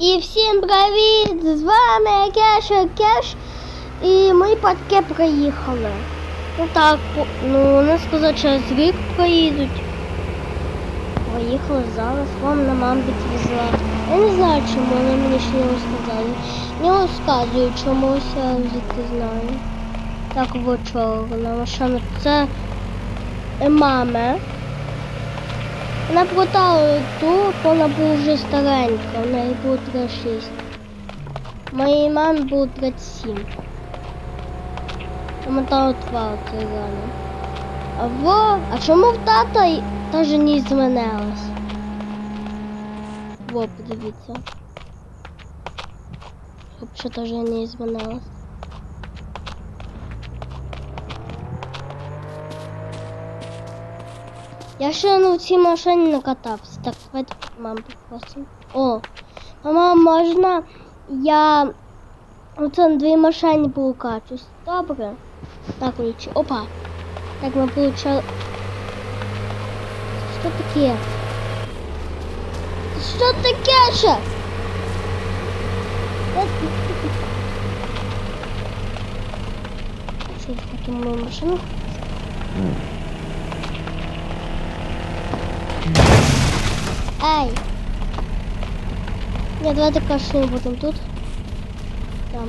І всім привіт! З вами Кеша Кеш. І ми батьки приїхали. Ну так, ну не сказати, через рік приїдуть. Приїхали зараз, вам на мам відвезла. Я не знаю, чому вони мені ще не розказали. Не розказую чомусь, я звідки знаю. Так вот от чорна машина. Це мама. Вона продала ту, вона була вже старенька, в неї було 36. Моїй мамі було 37. Помотала два рано. А во, а чому в тата теж не змінилась? Во, подивіться. Взагалі теж не змінилась. Я ще на цій машині не катався. Так, давайте маму попросимо. О, мама, можна я оце на дві машині покачусь? Добре. Так, нічого. Опа. Так, ми получали. Що таке? Що таке ще? Що таке мою машину? Ай! Ні, давайте краще не будемо тут. Там.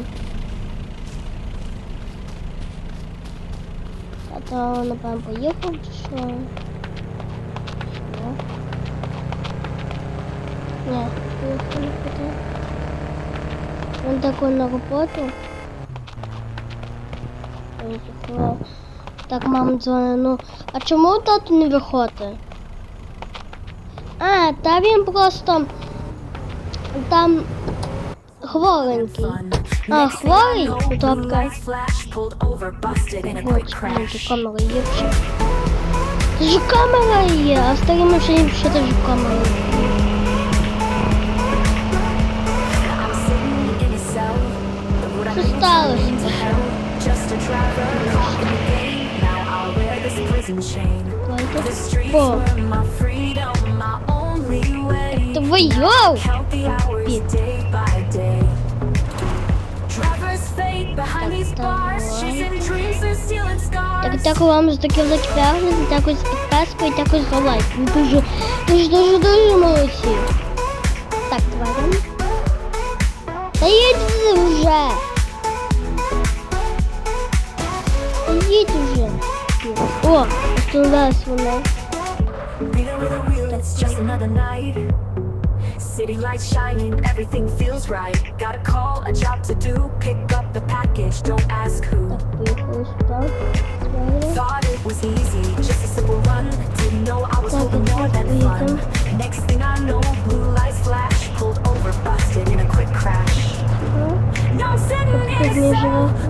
А то, напевно, поїхав чи що? Що? Ні, поїхав не буде. Він такой на такого. Так, мама дзвонить, ну, а чому тату не виходить? А, та він просто там хворенький. А, хворий? Добре. Ось, ну, камера є вже. Ж камера є, а в старій машині ще теж камера є. Що сталося? Давайте. О, твою! Так, дякую вам за такі великі перегляди, дякую за підписку і дякую за лайк. Ви дуже, дуже, дуже, дуже молодці. Так, давайте. Та їдьте вже. Та їдь вже. О, остановилась вона. it's just another night. City lights shining, everything feels right. Got a call, a job to do, pick up the package, don't ask who. Thought it was easy, just a simple run. Didn't know I was holding more than fun. Next thing I know, blue lights flash, pulled over, busted in a quick crash. Now I'm sitting in a.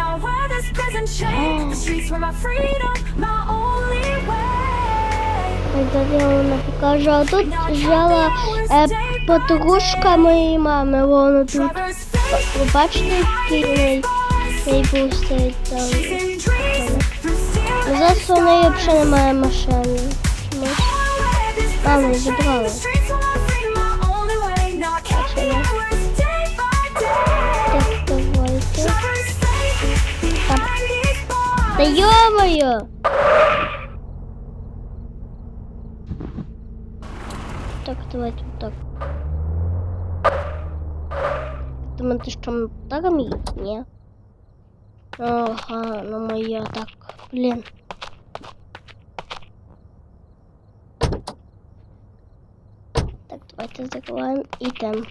Now where this prison chain, the streets were my freedom, my only way. Я вам покажу. А тут жила е, подружка моєї мами. Вона тут. Ви бачите, який в неї був стоїть там. Зараз у неї взагалі немає машини. Мама, забрала. Bars. Та йомою! Так, давайте вот так. Думаєте, що ми так їх? Ні. Ага, ну моя так. Блін. Так, давайте закриваємо і йдемо.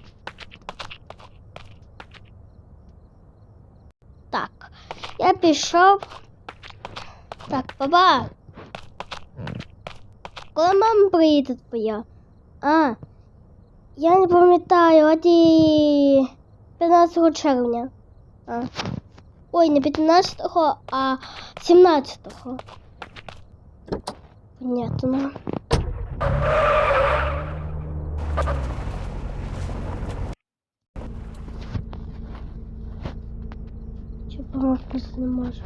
Так, я пішов. Так, баба. Коли мама приїде твоя? А, я не пам'ятаю, оді 15 червня. А. Ой, не 15-го, а 17-го. Понятно. Помогти не можу?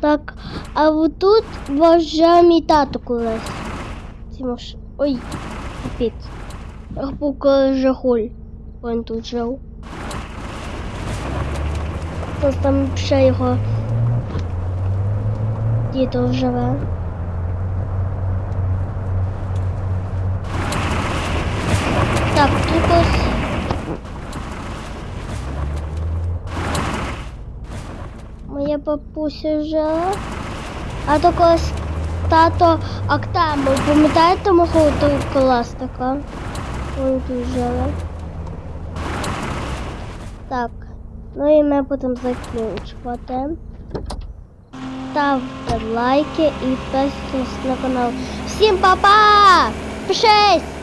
Так, а вот тут вже мій тато колись. Маш... Ой, капець. Я поки Жигуль. Він тут жив. Ось там ще його діто живе. Бабуся жила. А то колись тато Актему, пам'ятаєте мого того коласника? Він тут жили. Так, ну і ми будемо закінчувати. Ставте лайки і підписуйтесь на канал. Всім па-па! Пишись!